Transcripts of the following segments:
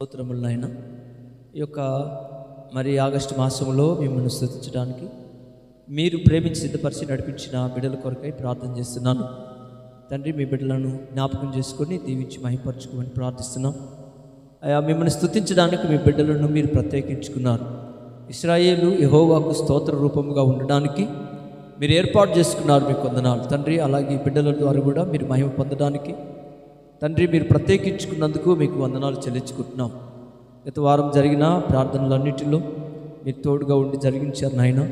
స్తోత్రములైన ఈ యొక్క మరి ఆగస్టు మాసంలో మిమ్మల్ని స్థుతించడానికి మీరు ప్రేమించి సిద్ధపరిచి నడిపించిన బిడ్డల కొరకై ప్రార్థన చేస్తున్నాను. తండ్రి మీ బిడ్డలను జ్ఞాపకం చేసుకొని దీవించి మహిపరచుకోమని ప్రార్థిస్తున్నాం. అయా మిమ్మల్ని స్థుతించడానికి మీ బిడ్డలను మీరు ప్రత్యేకించుకున్నారు. ఇస్రాయేలు యహోవాకు స్తోత్ర రూపముగా ఉండడానికి మీరు ఏర్పాటు చేసుకున్నారు మీ కొందనాలు. తండ్రి అలాగే బిడ్డల ద్వారా కూడా మీరు మహిమ పొందడానికి తండ్రి మీరు ప్రత్యేకించుకున్నందుకు మీకు వందనాలు చెల్లించుకుంటున్నాం. గత వారం జరిగిన ప్రార్థనలన్నిటిలో మీరు తోడుగా ఉండి జరిగించారు నాయన.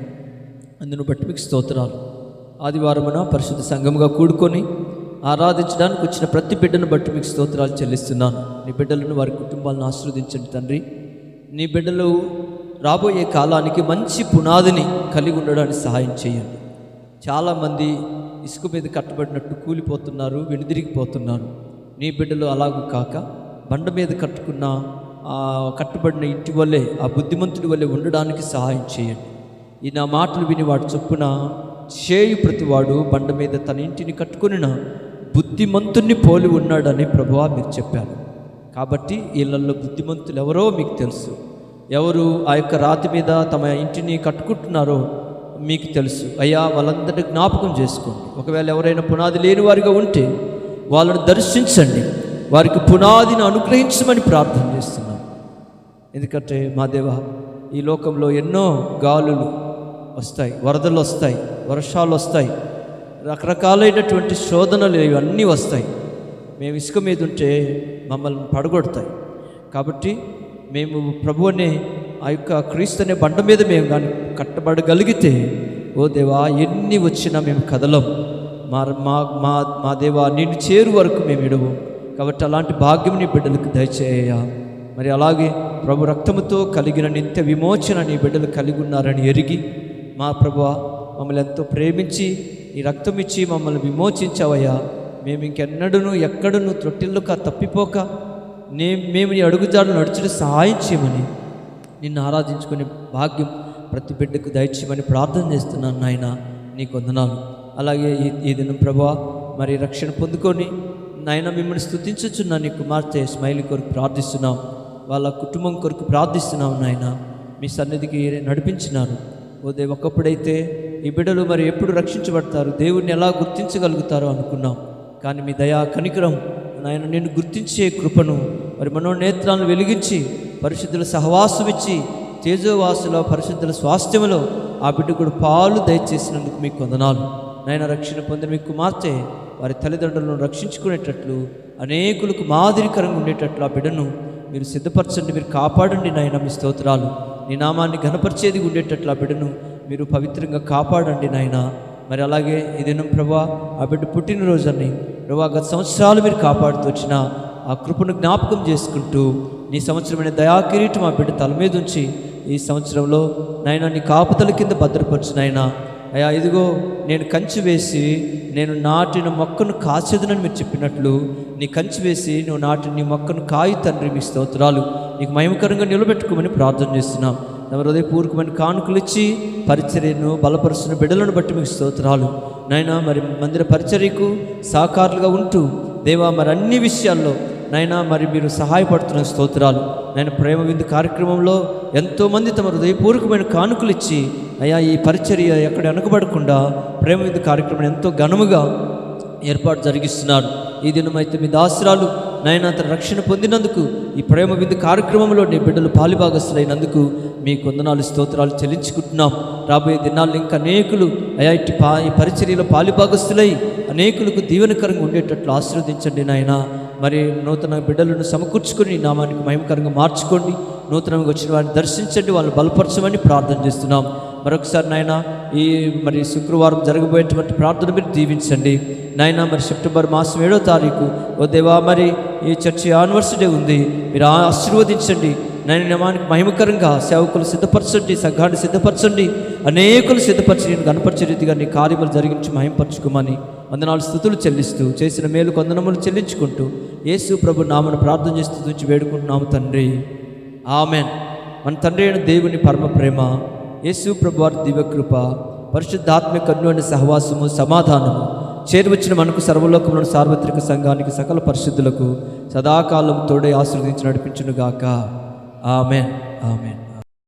అందును బట్టి మీకు స్తోత్రాలు. ఆదివారమున పరిశుద్ధ సంఘముగా కూడుకొని ఆరాధించడానికి వచ్చిన ప్రతి బిడ్డను బట్టి మీకు స్తోత్రాలు చెల్లిస్తున్నాను. నీ బిడ్డలను వారి కుటుంబాలను ఆశీర్వదించండి తండ్రి. నీ బిడ్డలు రాబోయే కాలానికి మంచి పునాదిని కలిగి ఉండడానికి సహాయం చేయండి. చాలామంది ఇసుక మీద కట్టబడినట్టు కూలిపోతున్నారు వెనుదిరిగిపోతున్నారు నీ బిడ్డలు అలాగూ కాక బండ మీద కట్టుకున్న కట్టుబడిన ఇంటి వల్లే ఆ బుద్ధిమంతుడి వల్లే ఉండడానికి సహాయం చేయండి. ఈ నా మాటలు విని వాడు చొప్పున చేయు ప్రతివాడు బండ మీద తన ఇంటిని కట్టుకునిన బుద్ధిమంతుణ్ణి పోలి ఉన్నాడని ప్రభువా మీరు చెప్పారు. కాబట్టి వీళ్ళల్లో బుద్ధిమంతులు ఎవరో మీకు తెలుసు. ఎవరు ఆ యొక్క రాతి మీద తమ ఇంటిని కట్టుకుంటున్నారో మీకు తెలుసు. అయ్యా వాళ్ళందరినీ జ్ఞాపకం చేసుకోండి. ఒకవేళ ఎవరైనా పునాది లేని వారిగా ఉంటే వాళ్ళను దర్శించండి. వారికి పునాదిని అనుగ్రహించమని ప్రార్థన చేస్తున్నాం. ఎందుకంటే మా దేవ ఈ లోకంలో ఎన్నో గాలులు వస్తాయి వరదలు వస్తాయి వర్షాలు వస్తాయి రకరకాలైనటువంటి శోధనలు ఇవన్నీ వస్తాయి. మేము ఇసుక మీద ఉంటే మమ్మల్ని పడగొడతాయి. కాబట్టి మేము ప్రభు అనే ఆ యొక్క క్రీస్తు అనే బండ మీద మేము కానీ కట్టబడగలిగితే ఓ దేవా ఎన్ని వచ్చినా మేము కదలం మా మా మా మా దేవా నిన్ను చేరు వరకు మేము ఇడవు కాబట్టి అలాంటి భాగ్యం నీ బిడ్డలకు దయచేయ. మరి అలాగే ప్రభు రక్తముతో కలిగిన నిత్య విమోచన నీ బిడ్డలు కలిగి ఉన్నారని ఎరిగి మా ప్రభు మమ్మల్ని ఎంతో ప్రేమించి ఈ రక్తం ఇచ్చి మమ్మల్ని విమోచించావయ్యా. మేము ఇంకెన్నడూ ఎక్కడను తొట్టిల్లుక తప్పిపోక నే మేము నీ అడుగుజాడు నడిచిన సహాయం చేయమని నిన్ను ఆరాధించుకునే భాగ్యం ప్రతి బిడ్డకు దయచేయమని ప్రార్థన చేస్తున్నాను నాయన. నీకు వందనాలు. అలాగే ఈ ఈ దినం ప్రభా మరి రక్షణ పొందుకొని నాయన మిమ్మల్ని స్థుతించుచున్నా నీ కుమార్తె స్మైల్ కొరకు ప్రార్థిస్తున్నాం. వాళ్ళ కుటుంబం కొరకు ప్రార్థిస్తున్నాం నాయన. మీ సన్నిధికి నడిపించినారు. ఓదే ఒకప్పుడైతే ఈ బిడ్డలు మరి ఎప్పుడు రక్షించబడతారు? దేవుడిని ఎలా గుర్తించగలుగుతారో అనుకున్నాం. కానీ మీ దయా కనికరం నాయన నేను గుర్తించే కృపను మరి మనోనేత్రాలను వెలిగించి పరిశుద్ధుల సహవాసం ఇచ్చి తేజోవాసుల పరిశుద్ధుల స్వాస్థ్యములో ఆ బిడ్డ కూడా పాలు దయచేసినందుకు మీకు వందనాలు. నాయన రక్షణ పొందిన మీ కుమార్తె వారి తల్లిదండ్రులను రక్షించుకునేటట్లు అనేకులకు మాదిరికరంగా ఉండేటట్లు ఆ బిడ్డను మీరు సిద్ధపరచండి మీరు కాపాడండి నాయన మీ స్తోత్రాలు. నీ నామాన్ని ఘనపరిచేది ఉండేటట్లు ఆ బిడ్డను మీరు పవిత్రంగా కాపాడండి నాయన. మరి అలాగే ఈ దినం ప్రభా ఆ బిడ్డ పుట్టినరోజుని ప్రభా గత సంవత్సరాలు మీరు కాపాడుతూ వచ్చిన ఆ కృపను జ్ఞాపకం చేసుకుంటూ నీ సంవత్సరమైన దయాకిరీటం ఆ బిడ్డ తల మీద ఉంచి ఈ సంవత్సరంలో నాయన నీ కాపుదల కింద భద్రపరచు నాయన. అయ్యా ఇదిగో నేను కంచి వేసి నేను నాటిన మొక్కను కాచేదనని మీరు చెప్పినట్లు నీ కంచి వేసి నువ్వు నాటిన నీ మొక్కను కాయి తండ్రి మీ స్తోత్రాలు నీకు మయమకరంగా నిలబెట్టుకోమని ప్రార్థన చేస్తున్నాం. తమ హృదయపూర్వకమైన కానుకలు ఇచ్చి పరిచర్యను బలపరుస్తున్న బిడ్డలను బట్టి మీకు స్తోత్రాలు. నైనా మరి మందిర పరిచర్యకు సహకారులుగా ఉంటూ దేవా మరి అన్ని విషయాల్లో నైనా మరి మీరు సహాయపడుతున్న స్తోత్రాలు. నేను ప్రేమ విందు కార్యక్రమంలో ఎంతోమంది తమ హృదయపూర్వకమైన కానుకలు ఇచ్చి అయ్యా ఈ పరిచర్య ఎక్కడ వెనకబడకుండా ప్రేమ విధి కార్యక్రమం ఎంతో ఘనముగా ఏర్పాటు జరిగిస్తున్నారు ఈ దినమైతే మీ దాసరాలు నాయన తన రక్షణ పొందినందుకు ఈ ప్రేమ విందు కార్యక్రమంలో నీ బిడ్డలు పాలిభాగస్తులైనందుకు మీ కొందనాలు స్తోత్రాలు చెల్లించుకుంటున్నాం. రాబోయే దినాల్లో ఇంకా అనేకులు అయా ఇట్టి పా ఈ పరిచర్యలో పాలిభాగస్తులై అనేకులకు దీవెనకరంగా ఉండేటట్లు ఆశీర్వదించండి నాయన. మరి నూతన బిడ్డలను సమకూర్చుకొని నామానికి మహిమకరంగా మార్చుకోండి. నూతనంగా వచ్చిన వారిని దర్శించండి వాళ్ళు బలపరచమని ప్రార్థన చేస్తున్నాం. మరొకసారి నాయన ఈ మరి శుక్రవారం జరగబోయేటువంటి ప్రార్థన మీరు దీవించండి. నాయన మరి సెప్టెంబర్ మాసం ఏడో తారీఖు ఓ దేవా మరి ఈ చర్చి యానివర్సిటీ ఉంది. మీరు ఆశీర్వదించండి. నేను నామానికి మహిమకరంగా సేవకులు సిద్ధపరచండి సంఘాన్ని సిద్ధపరచండి. అనేకులు సిద్ధపరిచి నేను కనపరిచే రీతిగా నీ కార్యములు జరిగించి మహింపరచుకోమని వందనాలు స్థుతులు చెల్లిస్తూ చేసిన మేలు కొందనములు చెల్లించుకుంటూ యేసు ప్రభు నామను ప్రార్థన చేస్తూ వేడుకుంటున్నాము తండ్రి. ఆమెన్. మన తండ్రి అయిన దేవుని పరమ ప్రేమ యేసు ప్రభువారి దివ్యకృప పరిశుద్ధాత్మిక అన్యోన్య సహవాసము సమాధానము చేరువచ్చిన మనకు సర్వలోకములను సార్వత్రిక సంఘానికి సకల పరిశుద్ధులకు సదాకాలం తోడే ఆశీర్వదించి నడిపించునుగాక. ఆమెన్. ఆమెన్.